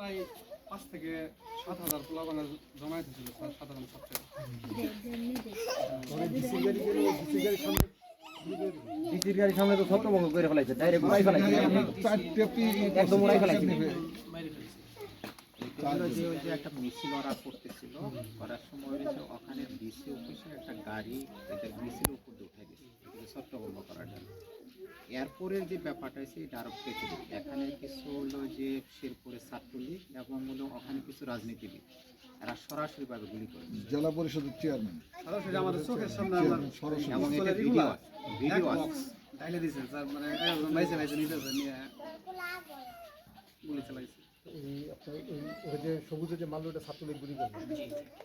প্রায় পাঁচ থেকে সাত হাজার পোলাপানের জমায়েত ছিল স্যার সাধারণ ছাত্রের। ডিসির গাড়ির সামনে তো ছত্রভঙ্গ করে ফেলাইছে ডাইরেক্ট উড়াই ফেলাইছে। একদম উড়াই ফেলাইছে। মাইরে ফেলছে এগুলো যে ওই যে একটা মিছিল ওরা করতেছিল করার সময় হয়েছে ওখানে ডিসি অফিসে একটা গাড়ি এদের মিছিলের উপর উঠে গেছে। ছত্রভঙ্গ করার জন্য। এরপরের যে ব্যাপারটা হয়েছে এটা আরও পেতে এখানে কিছু হলো যে শেরপুরে ছাত্রলীগ এবং হলো ওখানে কিছু রাজনীতিবিদ। এরা সরাসরিভাবে গুলি করে। জেলা পরিষদের চেয়ারম্যান সরাসরি আমাদের চোখের সামনে আমার সরাসরি। এবং এটা ভিডিও ভিডিও আছে দিছে স্যার মানে একজন বাইসে বাইসে নিতেছে নিয়ে গুলি চালাইছে। এই আপনার ওই যে সবুজে যে মাল্য ওটা ছাত্রলীগ গুলি করবে।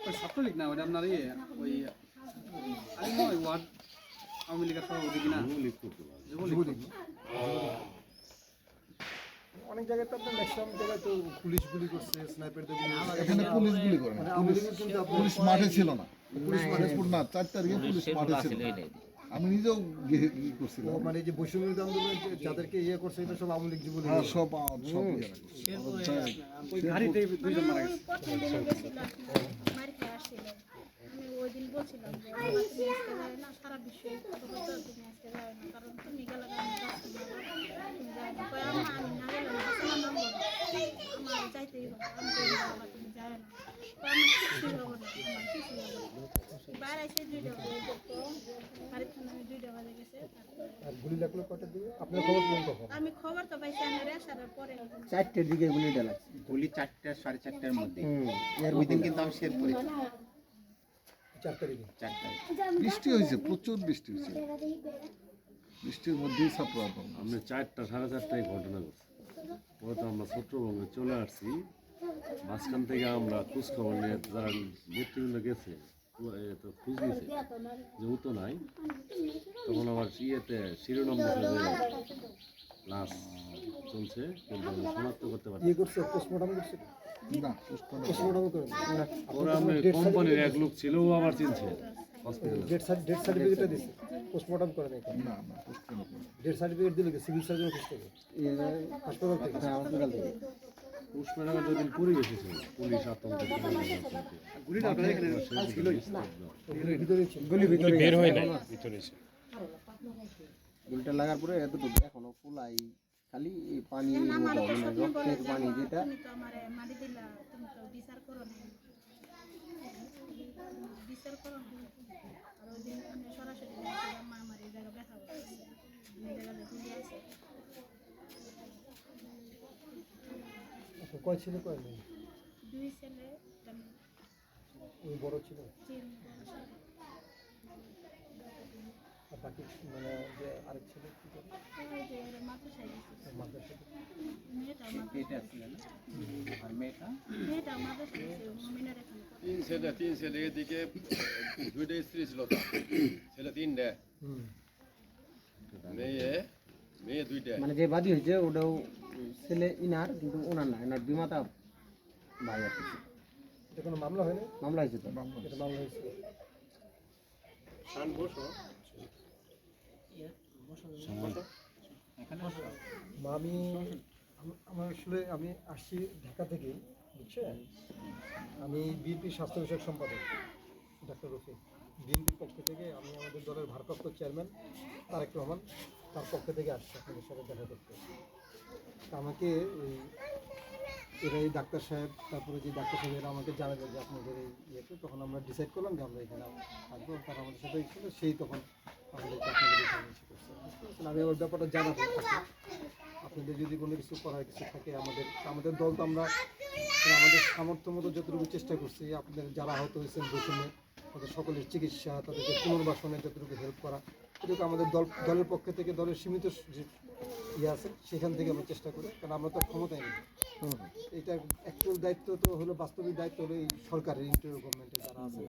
ওই ছাত্রলীগ না ওটা আপনার ইয়ে ওই আওয়ামী লীগের সভাপতি কিনা? যুবলীগ। অনেক জায়গায় তো আপনার ম্যাক্সিমাম জায়গায় তো পুলিশ গুলি করছে স্নাইপার দিয়ে এখানে পুলিশ গুলি করে না। মানে পুলিশ মাঠে ছিল না। পুলিশ মাঠে না চার তারিখে পুলিশ মাঠে ছিল আমি নিজেও গিয়ে করছিলাম। মানে এই যে বৈষম্য আন্দোলন যাদেরকে ইয়ে করছে এটা সব আওয়ামী লীগ যুবলীগ। হ্যাঁ সব সব ইয়েরা করছে। ওই গাড়িতে দুইজন মারা গেছে। প্রথম দিনে গেছিল মার খেয়ে আসছিল আমি ওই দিন বলছিলাম যে তুমি আজকে যাবে না সারা বিশ্বে তুমি আজকে যাবে না কারণ তুমি গেলে আমি না। তুমি যাবে না আমি না গেলে না আসলে নাম বলো আমার যাইতেই হবে আমি বাবা তুমি যাবে না। আমার কিছুই হবে না আমার কিছুই হবে না। বাইরে এসে দুইটা বাজে বাড়ির থেকে আমি দুইটা বাজে গেছে। খবর আমি খবর তো পাইছি আমি রেশারের পরে চারটের দিকে গুলিটা লাগছে। গুলি চারটা সাড়ে চারটার মধ্যে। ওই দিন কিন্তু আমি শেরপুরে ছিলাম, চার তারিখে বৃষ্টি হয়েছে প্রচুর বৃষ্টি হয়েছে। বৃষ্টির মধ্যেই ছাত্র আমরা চারটা সাড়ে চারটায় ঘটনা ঘটছে। পরে তো আমরা ছত্রভঙ্গে চলে আসছি। মাঝখান থেকে আমরা খোঁজ খবর নিয়ে যারা নেতৃবৃন্দ গেছে তো খোঁজ নিয়েছে। যে ও তো নাই তখন আমার ইয়েতে শিরোনাম দিছে যে লাশ চলছে কিন্তু শনাক্ত করতে পারছি ইয়ে করছে পোস্টমর্টম করছে। না পোস্টমর্টম পোস্টমর্টম করে ওরা কোম্পানির এক লোক ছিল ও আবার চিনছে। ডেট ডেট সার্টিফিকেটটা দিছে পোস্টমর্টম করে নাই না না ডেট সার্টিফিকেট দিলে সিভিল সার্জন অফিস থেকে? হাসপাতাল থেকে? হসপিটাল থেকে। পুষ্পনাগর দুদিন পুরী এসেছিল পুলিশ আতঙ্ক গুলিটা আপনার এখানে ছিলই ভিতরে ছিল। গুলি ভিতরে বের হয় না গুলিটা লাগার পরে এতটুকু এখনও ফুলাই খালি এই পানি রক্তের পানি যেটা। আপনার কয় ছিল কয় নেই দুই ছেলে ওই বড় ছিল? তিন বছর। আর বাকি মানে যে আরেক ছেলে কি করে মাদ্রাসা আর মেয়েটা। তিন ছেলে তিন ছেলে এদিকে দুইটা স্ত্রী ছিল ছেলে তিনটে মেয়ে মেয়ে দুইটা মানে যে বাদী হয়েছে ওটাও ছেলে ইনার কিন্তু ওনার না এনার বিমাতা ভাই আর কিছু এটা কোনো মামলা হয়নি? মামলা হয়েছে তো। এটা মামলা হয়েছিল মা, আমি আমার আসলে, আমি আসছি ঢাকা থেকে বুঝছেন আমি বিএনপি স্বাস্থ্য বিষয়ক সম্পাদক, ডাক্তার রফিক। বিএনপির পক্ষ থেকে আমি আমাদের দলের ভারপ্রাপ্ত চেয়ারম্যান তারেক রহমান তার পক্ষ থেকে আসছি আপনাদের সাথে দেখা করতে। আমাকে এই এরা এই ডাক্তার সাহেব, তারপরে যে ডাক্তার সাহেব সাহেবেরা আমাকে জানালো যে আপনাদের এই ইয়েতে, তখন আমরা ডিসাইড করলাম যে আমরা এখানে থাকব, তারা আমাদের সাথে ছিল, সেই তখন আমাদেরকে আপনাদের এখানে এসে করছে বুঝতে পারছেন? আমি ওই ব্যাপারটা জানা। আপনাদের যদি কোনো কিছু করার কিছু থাকে আমাদের আমাদের দল তো আমরা আমাদের সামর্থ্য মতো যতটুকু চেষ্টা করছি আপনাদের যারা আহত হয়েছেন বসুনে তাদের সকলের চিকিৎসা তাদেরকে পুনর্বাসনে যতটুকু হেল্প করা এটুকু আমাদের দল দলের পক্ষ থেকে দলের সীমিত যে ইয়ে আছে সেখান থেকে আমরা চেষ্টা করি কারণ আমরা তো ক্ষমতায় নেই। এটা অ্যাকচুয়াল দায়িত্ব তো হলো বাস্তবিক দায়িত্ব হলো এই সরকারের ইন্টারিয়ার গভর্নমেন্টের যারা আছে।